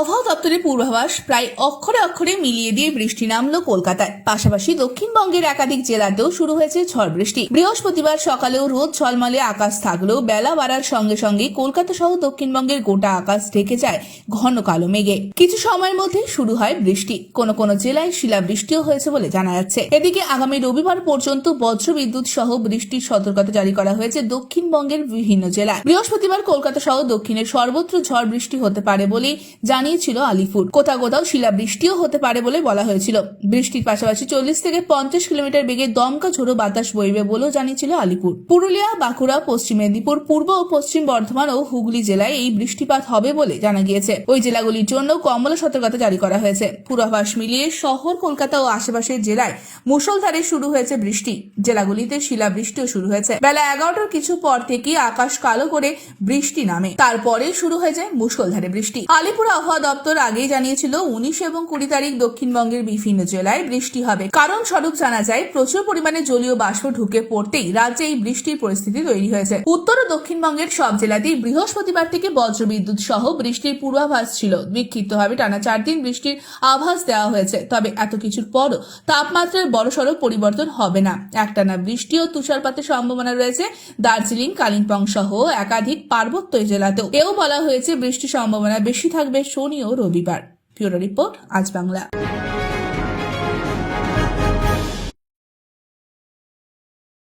আবহাওয়া দপ্তরের পূর্বাভাস প্রায় অক্ষরে অক্ষরে মিলিয়ে দিয়ে বৃষ্টি নামলো কলকাতায়। পাশাপাশি দক্ষিণবঙ্গের একাধিক জেলাতেও শুরু হয়েছে ঝড় বৃষ্টি। বৃহস্পতিবার সকালেও রোদ ঝলমলে আকাশ থাকলেও বেলা বাড়ার সঙ্গে সঙ্গে কলকাতা সহ দক্ষিণবঙ্গের গোটা আকাশ ঢেকে যায় ঘন কালো মেঘে। কিছু সময়ের মধ্যে শুরু হয় বৃষ্টি। কোন কোন জেলায় শিলাবৃষ্টিও হয়েছে বলে জানা যাচ্ছে। এদিকে আগামী রবিবার পর্যন্ত বজ্র বিদ্যুৎ সহ বৃষ্টির সতর্কতা জারি করা হয়েছে দক্ষিণবঙ্গের বিভিন্ন জেলায়। বৃহস্পতিবার কলকাতা সহ দক্ষিণের সর্বত্র ঝড় বৃষ্টি হতে পারে বলে জানিয়েছিল আলিপুর। কোথাও কোথাও শিলাবৃষ্টিও হতে পারে বলে বলা হয়েছিল। বৃষ্টির পাশাপাশি চল্লিশ থেকে পঞ্চাশ কিলোমিটার বেগে দমকা ঝোড়ো বাতাস বইবে বলেও জানিয়েছিল আলিপুর। পুরুলিয়া, বাঁকুড়া, পশ্চিম মেদিনীপুর, পূর্ব ও পশ্চিম বর্ধমান ও হুগলি জেলায় এই বৃষ্টিপাত হবে বলে জানা গিয়েছে। ওই জেলাগুলির জন্য কমলা সতর্কতা জারি করা হয়েছে। পূর্বাভাস মিলিয়ে শহর, কলকাতা ও আশেপাশের জেলায় মুষলধারে শুরু হয়েছে বৃষ্টি। জেলাগুলিতে শিলাবৃষ্টিও শুরু হয়েছে। বেলা এগারোটার কিছু পর থেকে আকাশ কালো করে বৃষ্টি নামে। তারপরে শুরু হয়ে যায় মুষলধারে বৃষ্টি। আলিপুর আবহাওয়া দপ্তর আগেই জানিয়েছিল, উনিশ এবং কুড়ি তারিখ দক্ষিণবঙ্গের বিভিন্ন জেলায় বৃষ্টি হবে। কারণ স্বরূপ জানা যায়, প্রচুর পরিমাণে জলীয় বাষ্প ঢুকে পড়তেই রাজ্যে এই বৃষ্টির পরিস্থিতি তৈরি হয়েছে। উত্তর ও দক্ষিণবঙ্গের সব জেলাতেই বৃহস্পতিবার থেকে বজ্রবিদ্যুৎ সহ বৃষ্টির পূর্বাভাস ছিল। বিক্ষিপ্তভাবে টানা চার দিন বৃষ্টির আভাস দেওয়া হয়েছে। তবে এত কিছুর পরও তাপমাত্রার বড়সড় পরিবর্তন হবে না। একটানা বৃষ্টি ও তুষারপাতের সম্ভাবনা রয়েছে। দার্জিলিং, কালিম্পং সহ একাধিক পার্বত্য জেলাতেও। এও বলা হয়েছে, বৃষ্টির সম্ভাবনা বেশি থাকবে শনি ও রবিবার। ব্যুরো রিপোর্ট আজ বাংলা।